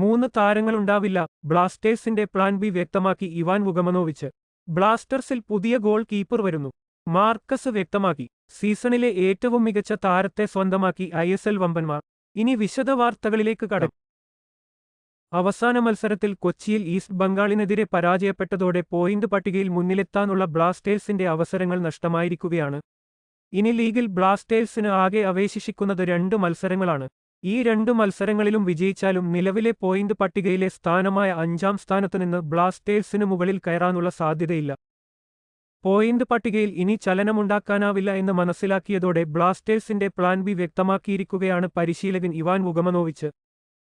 മൂന്ന് താരങ്ങളുണ്ടാവില്ല ബ്ലാസ്റ്റേഴ്സിന്റെ പ്ലാൻ ബി വ്യക്തമാക്കി ഇവാൻ വുഗമനോവിച്ച്. ബ്ലാസ്റ്റേഴ്സിൽ പുതിയ ഗോൾ കീപ്പർ വരുന്നു. മാർക്കസ് വ്യക്തമാക്കി. സീസണിലെ ഏറ്റവും മികച്ച താരത്തെ സ്വന്തമാക്കി ഐ എസ് എൽ വമ്പന്മാർ. ഇനി വിശദ വാർത്തകളിലേക്ക് കടം അവസാന മത്സരത്തിൽ കൊച്ചിയിൽ ഈസ്റ്റ് ബംഗാളിനെതിരെ പരാജയപ്പെട്ടതോടെ പോയിന്റ് പട്ടികയിൽ മുന്നിലെത്താനുള്ള ബ്ലാസ്റ്റേഴ്സിന്റെ അവസരങ്ങൾ നഷ്ടമായിരിക്കുകയാണ്. ഇനി ലീഗിൽ ബ്ലാസ്റ്റേഴ്സിന് ആകെ അവശേഷിക്കുന്നത് രണ്ട് മത്സരങ്ങളാണ്. ഈ രണ്ടു മത്സരങ്ങളിലും വിജയിച്ചാലും നിലവിലെ പോയിന്റ് പട്ടികയിലെ സ്ഥാനമായ അഞ്ചാം സ്ഥാനത്തുനിന്ന് ബ്ലാസ്റ്റേഴ്സിന് മുകളിൽ കയറാനുള്ള സാധ്യതയില്ല. പോയിന്റ് പട്ടികയിൽ ഇനി ചലനമുണ്ടാക്കാനാവില്ല എന്ന് മനസ്സിലാക്കിയതോടെ ബ്ലാസ്റ്റേഴ്സിന്റെ പ്ലാൻ ബി വ്യക്തമാക്കിയിരിക്കുകയാണ് പരിശീലകൻ ഇവാൻ ഉഗമനോവിച്ച്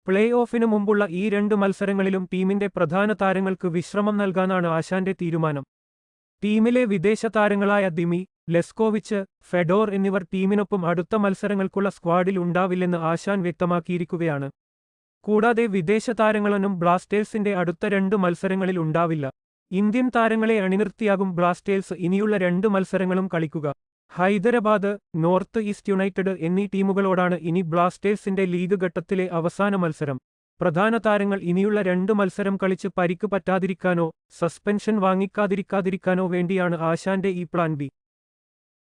പ്ലേ ഓഫിനു മുമ്പുള്ള ഈ രണ്ട് മത്സരങ്ങളിലും ടീമിന്റെ പ്രധാന താരങ്ങൾക്ക് വിശ്രമം നൽകാനാണ് ആശാന്റെ തീരുമാനം. ടീമിലെ വിദേശ താരങ്ങളായ ദിമി ലെസ്കോവിച്ച് ഫെഡോർ എന്നിവർ ടീമിനൊപ്പം അടുത്ത മത്സരങ്ങൾക്കുള്ള സ്ക്വാഡിൽ ഉണ്ടാവില്ലെന്ന് ആശാൻ വ്യക്തമാക്കിയിരിക്കുകയാണ്. കൂടാതെ വിദേശ താരങ്ങളൊന്നും ബ്ലാസ്റ്റേഴ്സിന്റെ അടുത്ത രണ്ട് മത്സരങ്ങളിൽ ഉണ്ടാവില്ല. ഇന്ത്യൻ താരങ്ങളെ അണിനിർത്തിയാകും ബ്ലാസ്റ്റേഴ്സ് ഇനിയുള്ള രണ്ട് മത്സരങ്ങളും കളിക്കുക. ഹൈദരാബാദ് നോർത്ത് ഈസ്റ്റ് യുണൈറ്റഡ് എന്നീ ടീമുകളോടാണ് ഇനി ബ്ലാസ്റ്റേഴ്സിന്റെ ലീഗ് ഘട്ടത്തിലെ അവസാന മത്സരം. പ്രധാന താരങ്ങൾ ഇനിയുള്ള രണ്ട് മത്സരം കളിച്ച് പരിക്ക് പറ്റാതിരിക്കാനോ സസ്പെൻഷൻ വാങ്ങിക്കാതിരിക്കാതിരിക്കാനോ വേണ്ടിയാണ് ആശാന്റെ ഈ പ്ലാൻ ബി.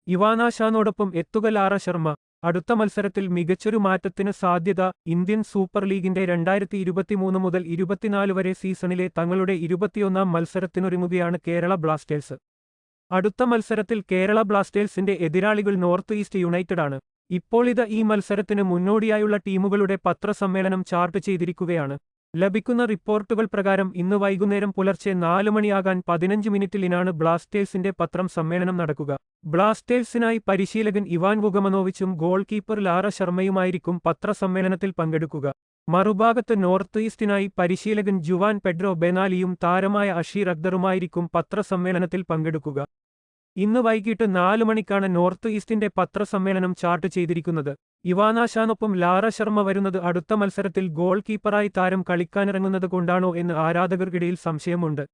ഇവാനാശാനോടൊപ്പം എത്തുക ലാറ ശർമ്മ. അടുത്ത മത്സരത്തിൽ മികച്ചൊരു മാറ്റത്തിന് സാധ്യത ഇന്ത്യൻ സൂപ്പർ ലീഗിന്റെ രണ്ടായിരത്തി ഇരുപത്തിമൂന്ന് മുതൽ ഇരുപത്തിനാല് വരെ സീസണിലെ തങ്ങളുടെ ഇരുപത്തിയൊന്നാം മത്സരത്തിനൊരുങ്ങുകയാണ് കേരള ബ്ലാസ്റ്റേഴ്സ്. അടുത്ത മത്സരത്തിൽ കേരള ബ്ലാസ്റ്റേഴ്സിന്റെ എതിരാളികൾ നോർത്ത് ഈസ്റ്റ് യുണൈറ്റഡ് ആണ് ഇപ്പോൾ ഇത് ഈ മത്സരത്തിന് മുന്നോടിയായുള്ള ടീമുകളുടെ പത്രസമ്മേളനം ചാർട്ട് ചെയ്തിരിക്കുകയാണ്. ലഭിക്കുന്ന റിപ്പോർട്ടുകൾ പ്രകാരം ഇന്ന് വൈകുന്നേരം പുലർച്ചെ നാലു മണിയാകാൻ പതിനഞ്ച് മിനിറ്റിലിനാണ് ബ്ലാസ്റ്റേഴ്സിന്റെ പത്രം സമ്മേളനം നടക്കുക. ബ്ലാസ്റ്റേഴ്സിനായി പരിശീലകൻ ഇവാൻ വുഗമനോവിച്ചും ഗോൾ കീപ്പർ ലാറ ശർമ്മയുമായിരിക്കും പത്രസമ്മേളനത്തിൽ പങ്കെടുക്കുക. മറുഭാഗത്ത് നോർത്ത് ഈസ്റ്റിനായി പരിശീലകൻ ജുവാൻ പെഡ്രോ ബെനാലിയും താരമായ അഷീർ അക്തറുമായിരിക്കും പത്രസമ്മേളനത്തിൽ പങ്കെടുക്കുക. ഇന്ന് വൈകിട്ട് നാല് മണിക്കാണ് നോർത്ത് ഈസ്റ്റിന്റെ പത്രസമ്മേളനം ചാർട്ട് ചെയ്തിരിക്കുന്നത്. ഇവാനാശാനൊപ്പം ലാറ ശർമ്മ വരുന്നത് അടുത്ത മത്സരത്തിൽ ഗോൾ കീപ്പറായി താരം കളിക്കാനിറങ്ങുന്നത് കൊണ്ടാണോ എന്ന് ആരാധകർക്കിടയിൽ സംശയമുണ്ട്.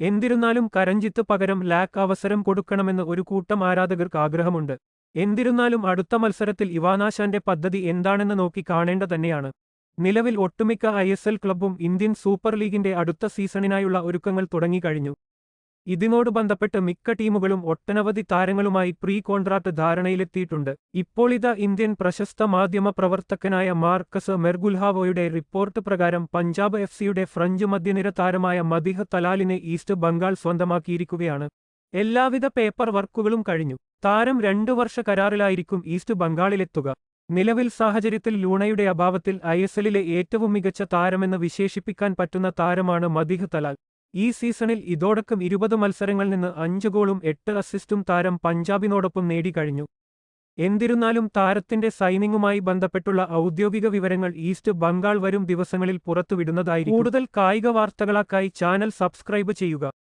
എന്തിരുന്നാലും കരഞ്ജിത്ത് പകരം ലാക്ക് അവസരം കൊടുക്കണമെന്ന് ഒരു കൂട്ടം ആരാധകർക്ക് ആഗ്രഹമുണ്ട്. എന്തിരുന്നാലും അടുത്ത മത്സരത്തിൽ ഇവാനാശാന്റെ പദ്ധതി എന്താണെന്ന് നോക്കി കാണേണ്ട തന്നെയാണ്. നിലവിൽ ഒട്ടുമിക്ക ഐ ക്ലബ്ബും ഇന്ത്യൻ സൂപ്പർ ലീഗിന്റെ അടുത്ത സീസണിനായുള്ള ഒരുക്കങ്ങൾ തുടങ്ങിക്കഴിഞ്ഞു. ഇതിനോട് ബന്ധപ്പെട്ട് മിക്ക ടീമുകളും ഒട്ടനവധി താരങ്ങളുമായി പ്രീ കോൺട്രാക്ട് ധാരണയിലെത്തിയിട്ടുണ്ട് ഇപ്പോളിത ഇന്ത്യൻ പ്രശസ്ത മാധ്യമ പ്രവർത്തകനായ മാർക്കസ് മെർഗുൽഹാവോയുടെ റിപ്പോർട്ട് പ്രകാരം പഞ്ചാബ് എഫ് സിയുടെ ഫ്രഞ്ച് മധ്യനിര താരമായ മദിഹ തലാലിനെ ഈസ്റ്റ് ബംഗാൾ സ്വന്തമാക്കിയിരിക്കുകയാണ്. എല്ലാവിധ പേപ്പർ വർക്കുകളും കഴിഞ്ഞു. താരം രണ്ടു വർഷ കരാറിലായിരിക്കും ഈസ്റ്റ് ബംഗാളിലെത്തുക. നിലവിൽ സാഹചര്യത്തിൽ ലൂണയുടെ അഭാവത്തിൽ ഐ ഏറ്റവും മികച്ച താരമെന്ന് വിശേഷിപ്പിക്കാൻ പറ്റുന്ന താരമാണ് മദിഹ തലാൽ. ഈ സീസണിൽ ഇതോടക്കം ഇരുപത് മത്സരങ്ങളിൽ നിന്ന് അഞ്ച് ഗോളും എട്ട് അസിസ്റ്റും താരം പഞ്ചാബിനോടൊപ്പം നേടിക്കഴിഞ്ഞു എന്നിരുന്നാലും താരത്തിന്റെ സൈനിങ്ങുമായി ബന്ധപ്പെട്ടുള്ള ഔദ്യോഗിക വിവരങ്ങൾ ഈസ്റ്റ് ബംഗാൾ വരും ദിവസങ്ങളിൽ പുറത്തുവിടുന്നതായി കൂടുതൽ കായിക വാർത്തകളാക്കായി ചാനൽ സബ്സ്ക്രൈബ് ചെയ്യുക.